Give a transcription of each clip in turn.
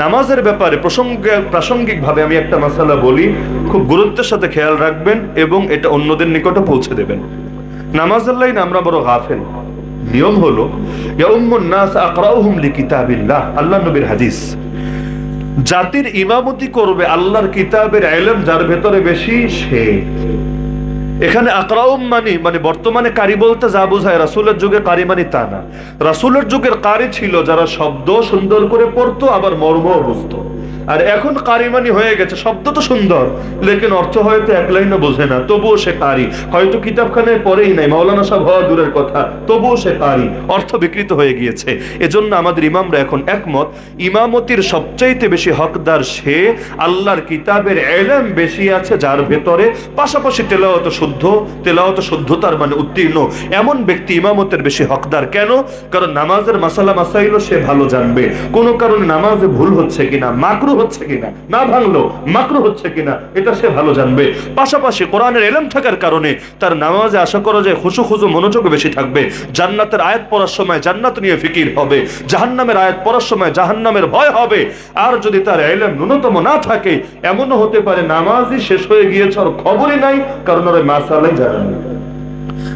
নামাজের ব্যাপারে প্রসঙ্গে, প্রাসঙ্গিকভাবে আমি একটা মশালা বলি, খুব গুরুত্বের সাথে খেয়াল রাখবেন এবং এটা অন্যদের নিকটে পৌঁছে দেবেন। নামাজের লাইন আমরা বড় গাফেল। নিয়ম হলো নাস আল্লাহ নবীর হাদিস। জাতির ইমামতি করবে আল্লাহর কিতাবের এলেম যার ভেতরে বেশি সে। এখানে আকরাউম মানি মানে বর্তমানে কারি বলতে যা বোঝায়, রাসুলের যুগে কারি মানি তা না। রাসুলের যুগের কারি ছিল যারা শব্দ সুন্দর করে পড়তো, আবার মর্ম বুঝতো। আর এখন কারিমানি হয়ে গেছে, শব্দ তো সুন্দর, লেকিন অর্থ হয়তো এক লাইনও বোঝে না, তবুও সে কারি। হয়তো কিতাবখানায় পড়েই নাই, মাওলানা সাহেব হওয়া দূরের কথা, তবুও সে কারি, অর্থ বিকৃত হয়ে গিয়েছে। এজন্য আমাদের ইমামরা এখন একমত, ইমামতির সবচাইতে বেশি হকদার সে আল্লাহর কিতাবের এলেম বেশি আছে যার ভেতরে, পাশাপাশি তেলাওয়াত শুদ্ধ, তেলাওয়াত শুদ্ধতার মানে উত্তীর্ণ। এমন ব্যক্তি ইমামতের বেশি হকদার কেন? কারণ নামাজের মাসালা মাসাইলও সে ভালো জানবে। কোনো কারণে নামাজে ভুল হচ্ছে কিনা, মাকরু হচ্ছে কিনা? না ভাঙলো, মাকরু হচ্ছে কিনা? এটা সে ভালো জানবে। পাশাপাশি কোরআনের এলেম থাকার কারণে তার নামাজে আশা করা যায় খুশু খুশু মনোযোগ বেশি থাকবে। জান্নাতের আয়াত পড়ার সময় জান্নাত নিয়ে ফিকির হবে। জাহান্নামের আয়াত পড়ার সময় জাহান্নামের ভয় হবে। আর যদি তার এলেম ন্যূনতম না থাকে, এমনও হতে পারে নামাজই শেষ হয়ে গিয়েছে, আর খবরই নাই, কারণ ওরা মাসালাই জানেন।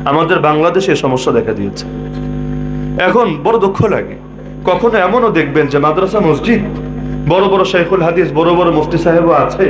আমাদের বাংলাদেশে এই সমস্যা দেখা দিয়েছে। এখন বড় দুঃখ লাগে। কখনো এমনও দেখবেন যে মাদ্রাসা মসজিদ বড় বড় শেখুল হাদিস, বড় বড় মুফতি সাহেবও আছে।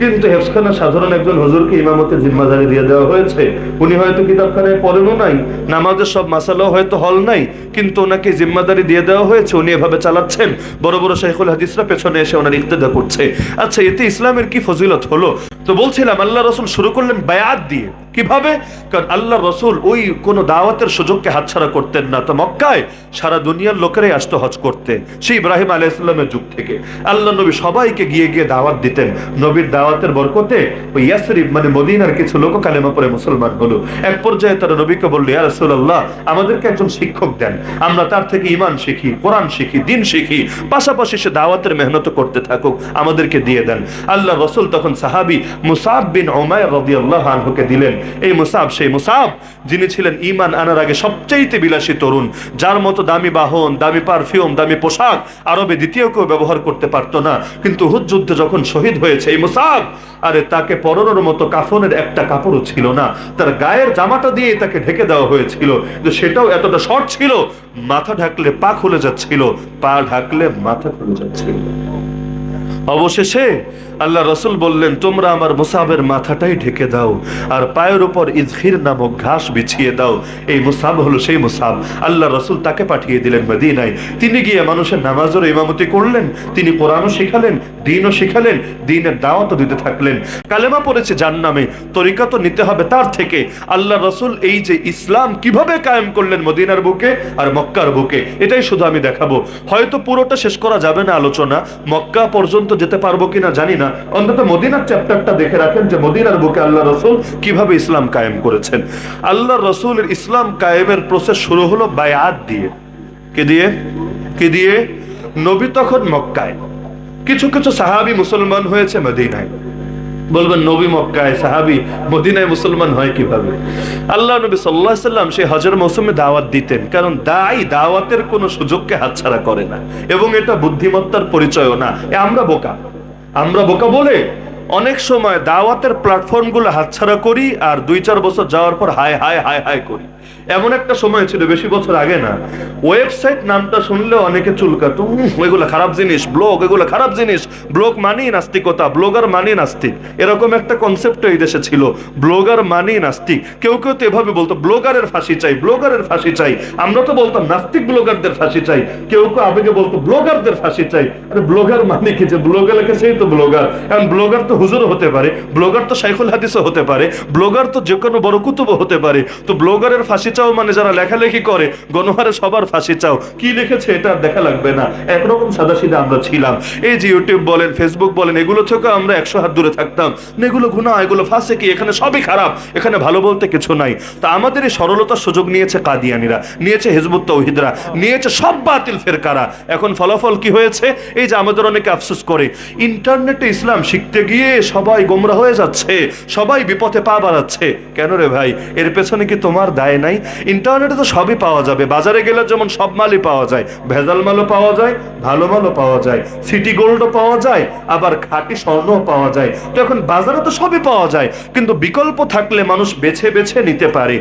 কিন্তু হেফসখানা সাধারণ একজন হুজুরকে ইমামতের জিম্মাদারি দিয়ে দেওয়া হয়েছে। উনি হয়তো কিতাবখানায় পড়েনও নাই, নামাজের সব মাসালাও হয়তো হল নাই, কিন্তু ওনাকে জিম্মাদারি দিয়ে দেওয়া হয়েছে, উনি এভাবে চালাচ্ছেন। বড় বড় শেখুল হাদিসরা পেছনে এসে ওনার ইক্তেদা করছে। আচ্ছা এতে ইসলামের কি ফজিলত হলো? তো বলছিলাম, আল্লাহ রসুল শুরু করলেন বায়াত দিয়ে। কীভাবে? কারণ আল্লাহ রসুল ওই কোনো দাওয়াতের সুযোগকে হাতছাড়া করতেন না। তো মক্কায় সারা দুনিয়ার লোকেরাই আসতো হজ করতে, সেই ইব্রাহিম আলাহ ইসলামের যুগ থেকে। আল্লাহ নবী সবাইকে গিয়ে গিয়ে দাওয়াত দিতেন। নবীর দাওয়াতের বরকতে ওই ইয়াসরিফ মানে মদিনার কিছু লোক কালেমা পরে মুসলমান হলো। এক পর্যায়ে তারা নবীকে বলল, ইয়া রাসূলুল্লাহ, আমাদেরকে একজন শিক্ষক দেন। আমরা তার থেকে ইমান শিখি, কোরআন শিখি, দিন শিখি। পাশাপাশি সে দাওয়াতের মেহনত করতে থাকুক, আমাদেরকে দিয়ে দেন। আল্লাহ রসুল তখন সাহাবি মুসাব বিন ওমায় আল্লাহ আনহুকে দিলেন। এই মুসাব, সেই মুসাব, যিনি ছিলেন ইমান আনার আগে সবচাইতে বিলাসী তরুণ, যার মতো দামি বাহন, দামি পারফিউম, দামি পোশাক আরবে দ্বিতীয় কেউ ব্যবহার করতে পারতো না। কিন্তু হুদ যুদ্ধে যখন শহীদ হয়েছে এই মুসাব, আরে তাকে পরনের মতো কাফনের একটা কাপড়ও ছিল না। তার গায়ের জামাটা দিয়ে তাকে ঢেকে দেওয়া হয়েছিল। কিন্তু সেটাও এতটা শর্ট ছিল, মাথা ঢাকলে পা খুলে যাচ্ছিল, পা ঢাকলে মাথা খুলে যাচ্ছিল। অবশেষে আল্লাহ রসুল বললেন, তোমরা আমার মুসাবের মাথাটাই ঢেকে দাও আর পায়ের উপর ইজহির নামক ঘাস বিছিয়ে দাও। এই মুসাব হলো সেই মুসাব। আল্লাহ রসুল তাকে পাঠিয়ে দিলেন মদিনায়। তিনি গিয়ে মানুষের নামাজের ইমামতি করলেন, তিনি কোরআনও শিখালেন, দিনও শিখালেন, দিনের দাওয়াতও দিতে থাকলেন। কালেমা পড়েছে যার নামে, তরিকা তো নিতে হবে তার থেকে। আল্লাহ রসুল এই যে ইসলাম কীভাবে কায়েম করলেন মদিনার বুকে আর মক্কার বুকে, এটাই শুধু আমি দেখাবো। হয়তো পুরোটা শেষ করা যাবে না আলোচনা, মক্কা পর্যন্ত যেতে পারব কিনা জানি না অন্তত মদিনার চ্যাপ্টারটা দেখে রাখেন যে মদিনার বুকে আল্লাহ রসুল কীভাবে ইসলাম কায়েম করেছেন। আল্লাহ রসুলের ইসলাম কায়েমের প্রসেস শুরু হলো বায়াত দিয়ে। কে দিয়ে? কে দিয়ে? নবী তখন মক্কায়। কিছু কিছু সাহাবি মুসলমান হয়েছে মদিনায়। বলবেন, নবী মক্কায় সাহাবি মদিনায় মুসলমান হয় কীভাবে? আল্লাহ নবী সাল্লাহ সাল্লাম সেই হজর মৌসুমে দাওয়াত দিতেন, কারণ দায়ী দাওয়াতের কোনো সুযোগকে হাতছাড়া করে না, এবং এটা বুদ্ধিমত্তার পরিচয়ও না। এ আমরা বোকা। আমরা বোকা বলে অনেক সময় দাওয়াতের প্ল্যাটফর্মগুলো হাতছাড়া করি আর দুই চার বছর যাওয়ার পর হায় হায় হায় হায় করি। এমন একটা সময় ছিল, বেশি বছর আগে না। ওয়েবসাইট নামটা শুনলে অনেকে চুলকাতো এগুলো খারাপ জিনিস ব্লগ এগুলো খারাপ জিনিস। ব্লগ মানেই নাস্তিকতা ব্লগার মানেই নাস্তিক। এরকম একটা কনসেপ্ট এই দেশে ছিল ব্লগার মানেই নাস্তিক। কেউ কেউ তো এভাবে বলতো ব্লগারের ফাঁসি চাই ব্লগারের ফাঁসি চাই। আমরা তো বলতাম, নাস্তিক ব্লগারদের ফাঁসি চাই। কেউ কেউ আবেগে বলতো ব্লগারদের ফাঁসি চাই। আরে ব্লগার মানে কি? যে ব্লগে লেখে সেই তো ব্লগার এখন ব্লগার তো হুজুরও হতে পারে, ব্লগার তো শাইখুল হাদিসও হতে পারে, ব্লগার তো যে কোনো বড় কুতুবও হতে পারে। তো ব্লগারের ফাঁসি চাও মানে যারা লেখালেখি করে, গণহারে সবার ফাঁসি চাও। কি লিখেছে এটা আর দেখা লাগবে না। একরকম সাদা সিধা আমরা ছিলাম। এই যে ইউটিউব বলেন ফেসবুক বলেন, এগুলো থেকে আমরা একশো হাত দূরে থাকতাম। এগুলো গুণা এগুলো ফাঁসে কি? এখানে সবই খারাপ। এখানে ভালো বলতে কিছু নাই। তা আমাদের এই সরলতার সুযোগ নিয়েছে কাদিয়ানিরা, নিয়েছে হেজবুত তৌহিদরা, নিয়েছে সব বাতিল ফেরকারা। এখন ফলাফল কি হয়েছে? এই যে আমাদের অনেকে আফসোস করে, ইন্টারনেটে ইসলাম শিখতে গিয়ে সবাই গোমরা হয়ে যাচ্ছে, সবাই বিপথে পা বাড়াচ্ছে। কেন রে ভাই? এর পেছনে কি তোমার দায় নাই? ইন্টারনেটে তো সবই পাওয়া যাবে। বাজারে গেলে যেমন সব মালই পাওয়া যায়, ভেজাল মালও পাওয়া যায়, ভালো মালও পাওয়া যায়, সিটি গোল্ডও পাওয়া যায়, আবার খাঁটি স্বর্ণও পাওয়া যায়। তো এখন বাজারে তো সবই পাওয়া যায়, কিন্তু বিকল্প থাকলে মানুষ বেছে বেছে নিতে পারে।